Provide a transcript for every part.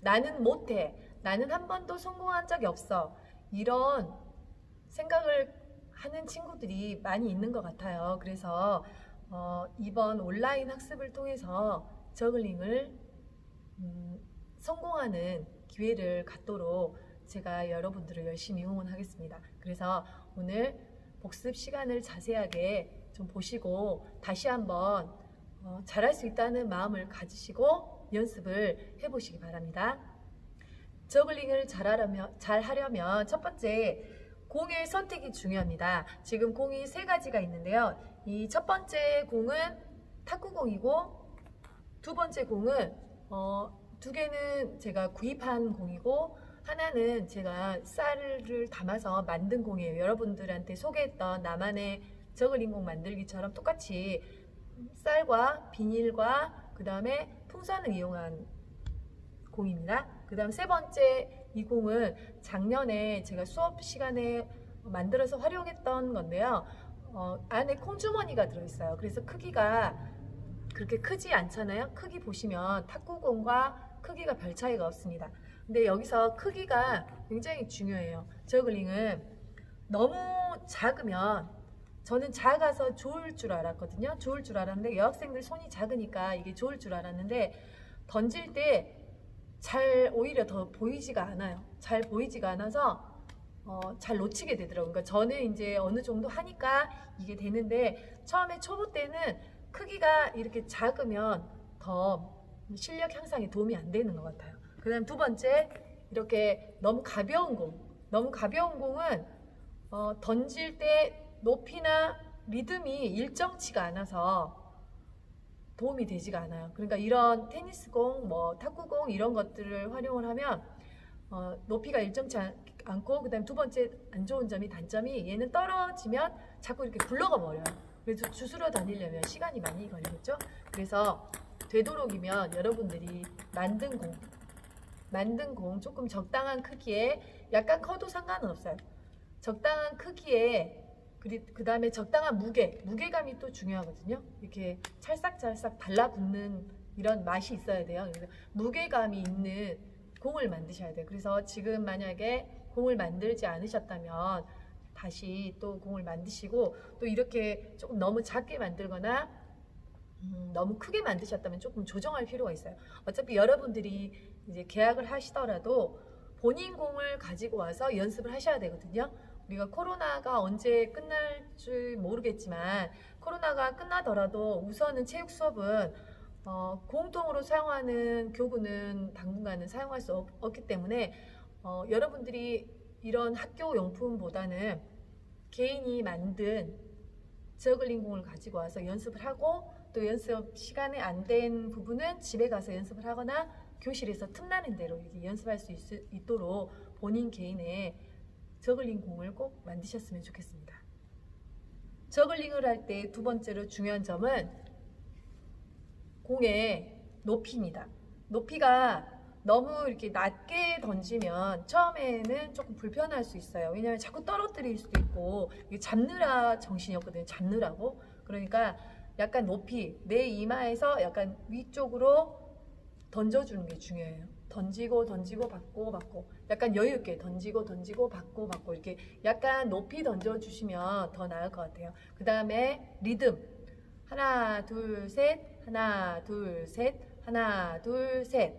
나는 못해. 나는 한 번도 성공한 적이 없어. 이런 생각을 하는 친구들이 많이 있는 것 같아요. 그래서 어, 이번 온라인 학습을 통해서 저글링을 음, 성공하는 기회를 갖도록 제가 여러분들을 열심히 응원하겠습니다. 그래서 오늘 복습 시간을 자세하게 좀 보시고 다시 한번 어, 잘할 수 있다는 마음을 가지시고 연습을 해보시기 바랍니다. 저글링을 잘하려면, 잘 하려면 첫 번째 공의 선택이 중요합니다. 지금 공이 세 가지가 있는데요. 이 첫 번째 공은 탁구공이고 두 번째 공은 어, 두 개는 제가 구입한 공이고 하나는 제가 쌀을 담아서 만든 공이에요. 여러분들한테 소개했던 나만의 저글링 공 만들기처럼 똑같이 쌀과 비닐과 그 다음에 풍선을 이용한 공입니다. 그 다음 세 번째 이 공은 작년에 제가 수업 시간에 만들어서 활용했던 건데요. 어, 안에 콩주머니가 들어있어요. 그래서 크기가 그렇게 크지 않잖아요. 크기 보시면 탁구공과 크기가 별 차이가 없습니다. 근데 여기서 크기가 굉장히 중요해요. 저글링은 너무 작으면 저는 작아서 좋을 줄 알았거든요. 좋을 줄 알았는데 여학생들 손이 작으니까 이게 좋을 줄 알았는데 던질 때 잘 오히려 더 보이지가 않아요. 잘 보이지가 않아서 어, 잘 놓치게 되더라고요. 그러니까 저는 이제 어느 정도 하니까 이게 되는데 처음에 초보 때는 크기가 이렇게 작으면 더 실력 향상에 도움이 안 되는 것 같아요. 그 다음 두 번째, 이렇게 너무 가벼운 공. 너무 가벼운 공은 어, 던질 때 높이나 리듬이 일정치가 않아서 도움이 되지가 않아요. 그러니까 이런 테니스공, 뭐 탁구공 이런 것들을 활용을 하면 어, 높이가 일정치 않, 않고 그다음 두 번째 안 좋은 점이 단점이 얘는 떨어지면 자꾸 이렇게 굴러가 버려요. 그래서 주스러 다니려면 시간이 많이 걸리겠죠. 그래서 되도록이면 여러분들이 만든 공, 만든 공 조금 적당한 크기에 약간 커도 상관은 없어요. 적당한 크기에 그 다음에 적당한 무게, 무게감이 또 중요하거든요. 이렇게 찰싹찰싹 달라붙는 이런 맛이 있어야 돼요. 무게감이 있는 공을 만드셔야 돼요. 그래서 지금 만약에 공을 만들지 않으셨다면 다시 또 공을 만드시고 또 이렇게 조금 너무 작게 만들거나 음, 너무 크게 만드셨다면 조금 조정할 필요가 있어요. 어차피 여러분들이 이제 계약을 하시더라도 본인 공을 가지고 와서 연습을 하셔야 되거든요. 우리가 코로나가 언제 끝날 줄 모르겠지만 코로나가 끝나더라도 우선은 체육 수업은 어, 공동으로 사용하는 교구는 당분간은 사용할 수 없, 없기 때문에 어, 여러분들이 이런 학교 용품보다는 개인이 만든 저글링 공을 가지고 와서 연습을 하고 또 연습 시간에 안 된 부분은 집에 가서 연습을 하거나 교실에서 틈나는 대로 연습할 수 있, 있도록 본인 개인의 저글링 공을 꼭 만드셨으면 좋겠습니다. 저글링을 할 때 두 번째로 중요한 점은 공의 높이입니다. 높이가 너무 이렇게 낮게 던지면 처음에는 조금 불편할 수 있어요. 왜냐하면 자꾸 떨어뜨릴 수도 있고 잡느라 정신이 없거든요. 잡느라고. 그러니까 약간 높이 내 이마에서 약간 위쪽으로 던져주는 게 중요해요. 던지고 던지고 받고 받고. 약간 여유 있게 던지고 던지고 받고 받고. 이렇게 약간 높이 던져 주시면 더 나을 것 같아요. 그 다음에 리듬. 하나 둘 셋. 하나 둘 셋. 하나 둘 셋.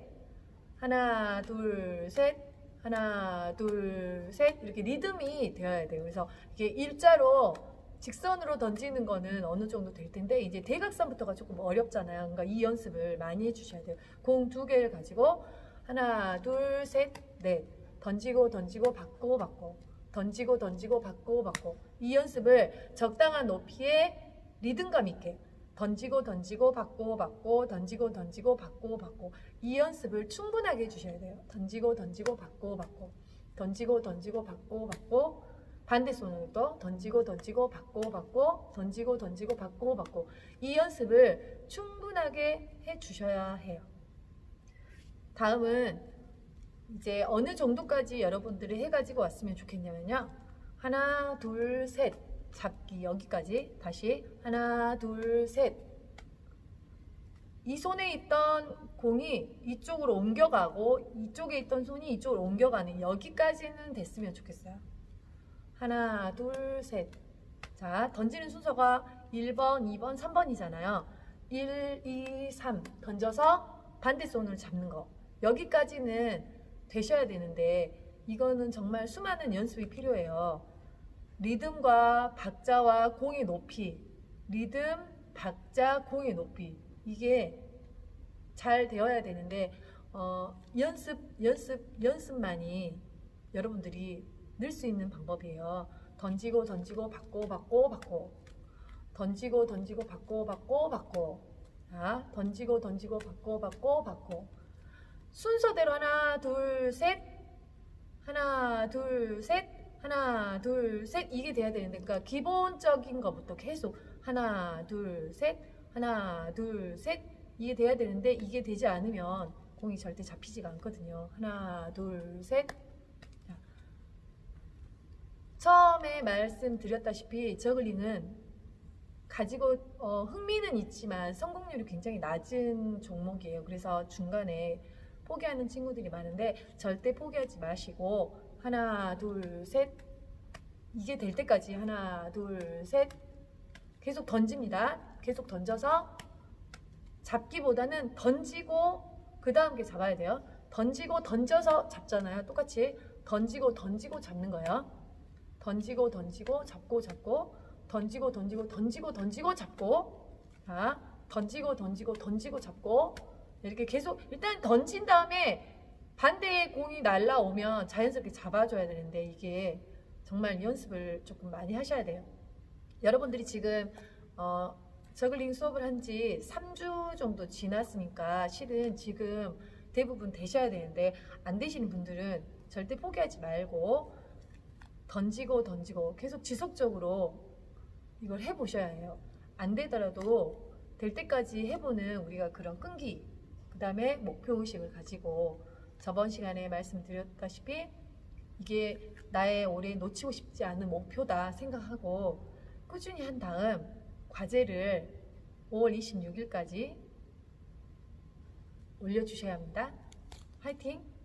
하나 둘 셋. 하나 둘 셋. 이렇게 리듬이 되어야 돼요. 그래서 이게 일자로 직선으로 던지는 거는 어느 정도 될 텐데 이제 대각선부터가 조금 어렵잖아요. 그러니까 이 연습을 많이 해주셔야 돼요. 공 두 개를 가지고 하나, 둘, 셋, 넷. 던지고 던지고 받고 받고. 던지고 던지고 받고 받고. 이 연습을 적당한 높이에 리듬감 있게. 던지고 던지고 받고 받고. 던지고 던지고 받고 받고. 이 연습을 충분하게 해주셔야 돼요. 던지고 던지고 받고 받고. 던지고 던지고 받고 받고 반대 손으로 또 던지고 던지고 받고 받고 던지고 던지고 받고 받고 이 연습을 충분하게 해 주셔야 해요. 다음은 이제 어느 정도까지 여러분들이 해가지고 왔으면 좋겠냐면요. 하나, 둘, 셋. 잡기 여기까지 다시 하나, 둘, 셋. 이 손에 있던 공이 이쪽으로 옮겨가고 이쪽에 있던 손이 이쪽으로 옮겨가는 여기까지는 됐으면 좋겠어요. 하나, 둘, 셋. 자, 던지는 순서가 1번, 2번, 3번이잖아요. 1, 2, 3 던져서 반대 손을 잡는 거. 여기까지는 되셔야 되는데 이거는 정말 수많은 연습이 필요해요. 리듬과 박자와 공의 높이, 리듬, 박자, 공의 높이 이게 잘 되어야 되는데 어, 연습, 연습, 연습만이 여러분들이 늘 수 있는 방법이에요. 던지고 던지고 받고 받고 받고. 던지고 던지고 받고 받고 받고. 자, 던지고 던지고 받고 받고 받고. 순서대로 하나 둘 셋. 하나 둘 셋. 하나 둘 셋. 이게 돼야 되는데 그러니까 기본적인 것부터 계속 하나 둘 셋. 하나 둘 셋. 이게 돼야 되는데 이게 되지 않으면 공이 절대 잡히지가 않거든요. 하나 둘 셋 처음에 말씀드렸다시피 저글링은 가지고 어, 흥미는 있지만 성공률이 굉장히 낮은 종목이에요. 그래서 중간에 포기하는 친구들이 많은데 절대 포기하지 마시고 하나 둘 셋 이게 될 때까지 하나 둘 셋 계속 던집니다. 계속 던져서 잡기보다는 던지고 그 다음 게 잡아야 돼요. 던지고 던져서 잡잖아요. 똑같이 던지고 던지고 잡는 거예요. 던지고 던지고 잡고 잡고 던지고 던지고 던지고 던지고 잡고 자 던지고 던지고 던지고 잡고 이렇게 계속 일단 던진 다음에 반대의 공이 날라오면 자연스럽게 잡아줘야 되는데 이게 정말 연습을 조금 많이 하셔야 돼요. 여러분들이 지금 어, 저글링 수업을 한 지 3주 정도 지났으니까 실은 지금 대부분 되셔야 되는데 안 되시는 분들은 절대 포기하지 말고 던지고 던지고 계속 지속적으로 이걸 해보셔야 해요. 안 되더라도 될 때까지 해보는 우리가 그런 끈기, 그 다음에 목표 의식을 가지고 저번 시간에 말씀드렸다시피 이게 나의 올해 놓치고 싶지 않은 목표다 생각하고 꾸준히 한 다음 과제를 5월 26일까지 올려주셔야 합니다. 화이팅!